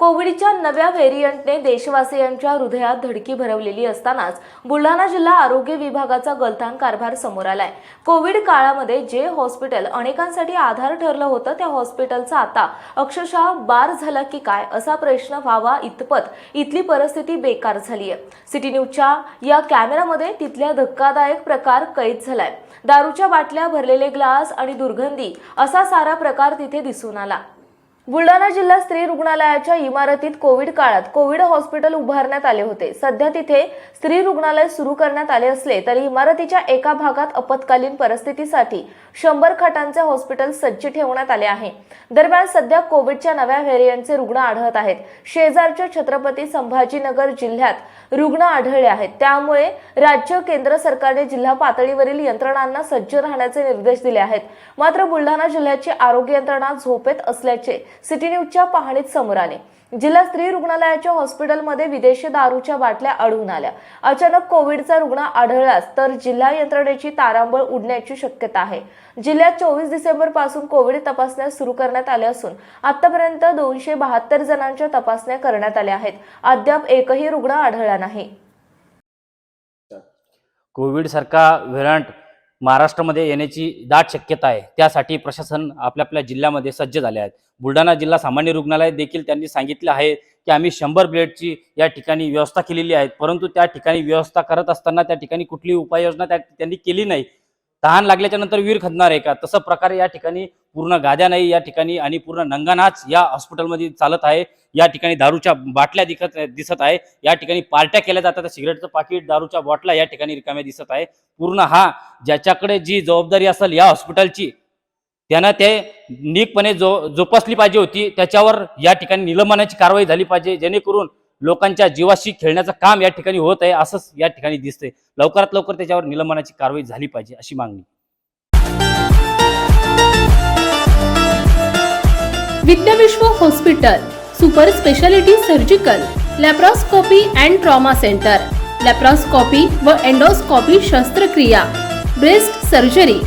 कोविडच्या नव्या व्हेरियंटने देशवासियांच्या हृदयात धडकी भरवलेली असतानाच बुलढाणा जिल्हा आरोग्य विभागाचा गलथान कारभार समोर आलाय. कोविड काळामध्ये जे हॉस्पिटल अनेकांसाठी आधार ठरलं होतं त्या हॉस्पिटलचा आता अक्षरशः बार झाला की काय असा प्रश्न व्हावा इतपत इथली परिस्थिती बेकार झाली आहे सिटी न्यूजच्या या कॅमेरामध्ये तिथल्या धक्कादायक प्रकार कैद झालाय. दारूच्या बाटल्या भरलेले ग्लास आणि दुर्गंधी असा सारा प्रकार तिथे दिसून आला. बुलढाणा जिल्हा स्त्री रुग्णालयाच्या इमारतीत कोविड काळात कोविड हॉस्पिटल उभारण्यात आले होते. सध्या तिथे स्त्री रुग्णालय सुरू करण्यात आले असले तरी इमारतीच्या एका भागात आपत्कालीन परिस्थितीसाठी शंभर खाटांचे हॉस्पिटल सज्ज ठेवण्यात आले आहे. दरम्यान सध्या कोविडच्या नव्या व्हेरियंटचे रुग्ण आढळत आहेत. शेजारच्या छत्रपती संभाजीनगर जिल्ह्यात रुग्ण आढळले आहेत. त्यामुळे राज्य केंद्र सरकारने जिल्हा पातळीवरील यंत्रणांना सज्ज राहण्याचे निर्देश दिले आहेत. मात्र बुलढाणा जिल्ह्याची आरोग्य यंत्रणा झोपेत असल्याचे सिटी न्यूजच्या पाहणीत समोर आले. जिल्हा स्त्री रुग्णालयाच्या हॉस्पिटलमध्ये विदेशी दारूच्या बाटल्या आढळून आल्या. अचानक कोविडचा रुग्ण आढळलास तर जिल्हा यंत्रणेची तारांबळ उडण्याची शक्यता आहे. जिल्ह्यात चोवीस डिसेंबरपासून कोविड तपासण्या सुरू करण्यात आल्या असून आतापर्यंत दोनशे बहात्तर जणांच्या तपासण्या करण्यात आल्या आहेत. अद्याप एकही रुग्ण आढळला नाही. कोविडसारखा व्हेरंट महाराष्ट्रामध्ये येण्याची दाट शक्यता आहे. त्यासाठी प्रशासन आपल्या आपल्या जिल्ह्यामध्ये सज्ज झाले आहेत. बुलढाणा जिल्हा सामान्य रुग्णालय देखील त्यांनी सांगितलं आहे की आम्ही शंभर बेडची या ठिकाणी व्यवस्था केलेली आहे. परंतु त्या ठिकाणी व्यवस्था करत असताना त्या ठिकाणी कुठली उपाययोजना त्या त्यांनी केली नाही. तहान लागल्याच्या नंतर वीर खदणार आहे का? तसं प्रकारे या ठिकाणी पूर्ण गाद्या नाही या ठिकाणी आणि पूर्ण नंगानाच या हॉस्पिटलमध्ये चालत आहे. या ठिकाणी दारूच्या बाटल्या दिखत दिसत आहे. या ठिकाणी पार्ट्या केल्या जातात. सिगरेटचं पाकिट दारूच्या बाटल्या या ठिकाणी रिकाम्या दिसत आहे. पूर्ण हा ज्याच्याकडे जी जबाबदारी असेल या हॉस्पिटलची त्यानं ते नीटपणे जो जोपासली पाहिजे होती. त्याच्यावर या ठिकाणी निलंबनाची कारवाई झाली पाहिजे. जेणेकरून लोकांच्या जीवाशी खेळण्याचं काम या ठिकाणी होत आहे असंच या ठिकाणी दिसतंय. लवकरात लवकर त्याच्यावर निलंबनाची कारवाई झाली पाहिजे अशी मागणी. Vidyavishwa hospital super speciality surgical laparoscopy and trauma centre. Laparoscopy व एंडोस्कोपी शस्त्रक्रिया ब्रेस्ट सर्जरी